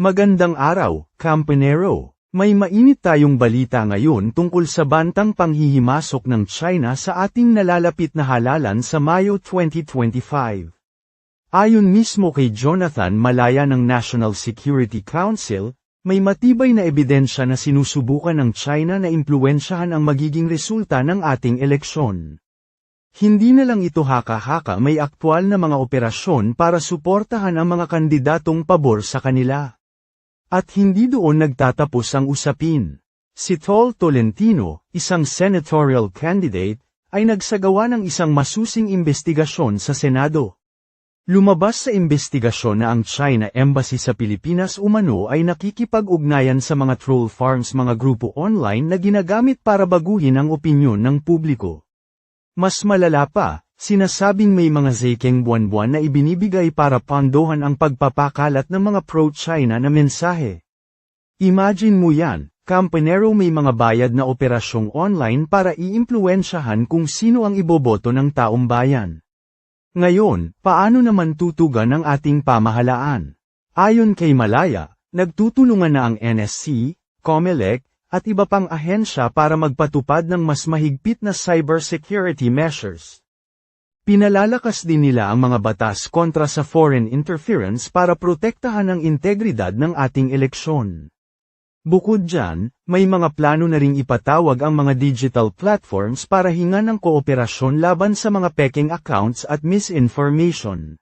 Magandang araw, Campanero. May mainit tayong balita ngayon tungkol sa bantang panghihimasok ng China sa ating nalalapit na halalan sa Mayo 2025. Ayon mismo kay Jonathan Malaya ng National Security Council, may matibay na ebidensya na sinusubukan ng China na impluensyahan ang magiging resulta ng ating eleksyon. Hindi na lang ito haka-haka may aktwal na mga operasyon para suportahan ang mga kandidatong pabor sa kanila. At hindi doon nagtatapos ang usapin. Si Tol Tolentino, isang senatorial candidate, ay nagsagawa ng isang masusing investigasyon sa Senado. Lumabas sa investigasyon na ang China Embassy sa Pilipinas umano ay nakikipag-ugnayan sa mga troll farms mga grupo online na ginagamit para baguhin ang opinyon ng publiko. Mas malala pa, sinasabing may mga zekeng buwan-buwan na ibinibigay para pandohan ang pagpapakalat ng mga pro-China na mensahe. Imagine mo yan, Campanero may mga bayad na operasyong online para iimpluensyahan kung sino ang iboboto ng taong bayan. Ngayon, paano naman tutugan ang ating pamahalaan? Ayon kay Malaya, nagtutulungan na ang NSC, COMELEC, at iba pang ahensya para magpatupad ng mas mahigpit na cybersecurity measures. Pinalalakas din nila ang mga batas kontra sa foreign interference para protektahan ang integridad ng ating eleksyon. Bukod dyan, may mga plano na ring ipatawag ang mga digital platforms para hingan ng kooperasyon laban sa mga peking accounts at misinformation.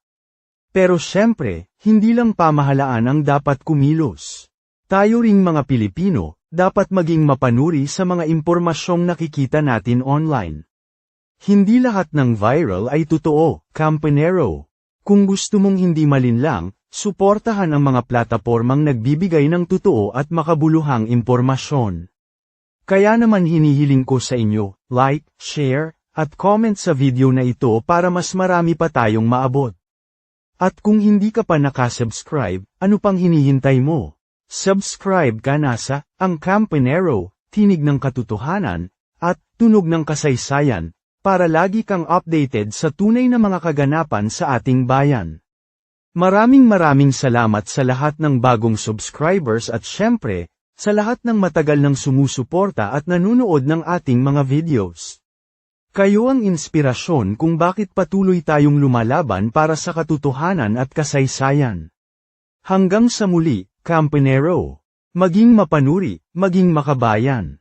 Pero syempre, hindi lang pamahalaan ang dapat kumilos. Tayo ring mga Pilipino, dapat maging mapanuri sa mga impormasyong nakikita natin online. Hindi lahat ng viral ay totoo, Campanero. Kung gusto mong hindi malinlang, suportahan ang mga platapormang nagbibigay ng totoo at makabuluhang impormasyon. Kaya naman hinihiling ko sa inyo, like, share, at comment sa video na ito para mas marami pa tayong maabot. At kung hindi ka pa nakasubscribe, ano pang hinihintay mo? Subscribe ka na sa Ang Campanero, Tinig ng Katotohanan, at Tunog ng Kasaysayan, para lagi kang updated sa tunay na mga kaganapan sa ating bayan. Maraming maraming salamat sa lahat ng bagong subscribers at syempre, sa lahat ng matagal ng sumusuporta at nanunood ng ating mga videos. Kayo ang inspirasyon kung bakit patuloy tayong lumalaban para sa katotohanan at kasaysayan. Hanggang sa muli, Campanero. Maging mapanuri, maging makabayan.